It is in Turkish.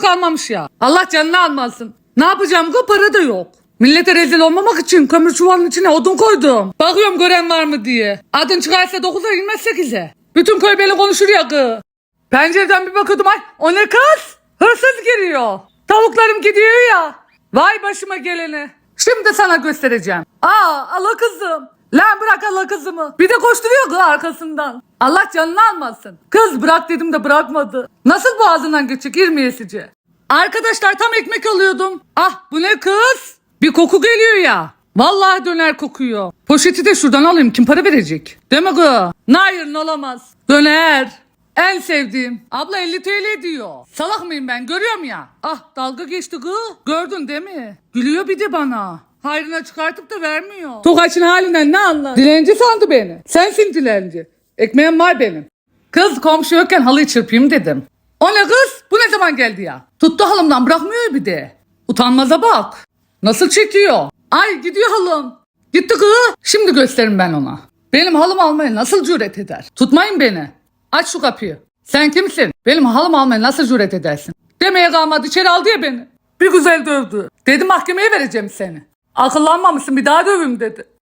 kalmamış ya. Allah canını almasın. Ne yapacağım bu para da yok. Millete rezil olmamak için kömür çuvalının içine odun koydum. Bakıyorum gören var mı diye. Adın çıkarsa 9'a inmez 8'e. Bütün köy beni konuşur ya gı. Pencereden bir bakıyordum ay o ne kız? Hırsız giriyor. Tavuklarım gidiyor ya. Vay başıma geleni. Şimdi sana göstereceğim. Aa ala kızım. Lan bırak ala kızımı. Bir de koşturuyor kız arkasından. Allah canını almasın. Kız bırak dedim de bırakmadı. Nasıl boğazından geçecek irmiyesici? Arkadaşlar tam ekmek alıyordum. Ah bu ne kız? Bir koku geliyor ya. Vallahi döner kokuyor. Poşeti de şuradan alayım. Kim para verecek? Mi kız? Hayır olamaz. Döner. En sevdiğim. Abla 50 TL diyor. Salak mıyım ben görüyorum ya. Ah dalga geçti kız. Gördün değil mi? Gülüyor bir de bana. Hayrına çıkartıp da vermiyor. Tokaç'ın halinden ne anlar? Dilenci sandı beni. Sensin dilenci. Ekmeğim var benim. Kız komşu yokken halıyı çırpayım dedim. O ne kız? Bu ne zaman geldi ya? Tuttu halımdan bırakmıyor bir de. Utanmaza bak. Nasıl çekiyor? Ay gidiyor halım. Gitti kız. Şimdi gösteririm ben ona. Benim halım almaya nasıl cüret eder? Tutmayın beni. Aç şu kapıyı. Sen kimsin? Benim halım almaya nasıl cüret edersin? Demeye kalmadı içeri aldı ya beni. Bir güzel dövdü. Dedi mahkemeye vereceğim seni. Akıllanmamışsın bir daha dövüm dedi.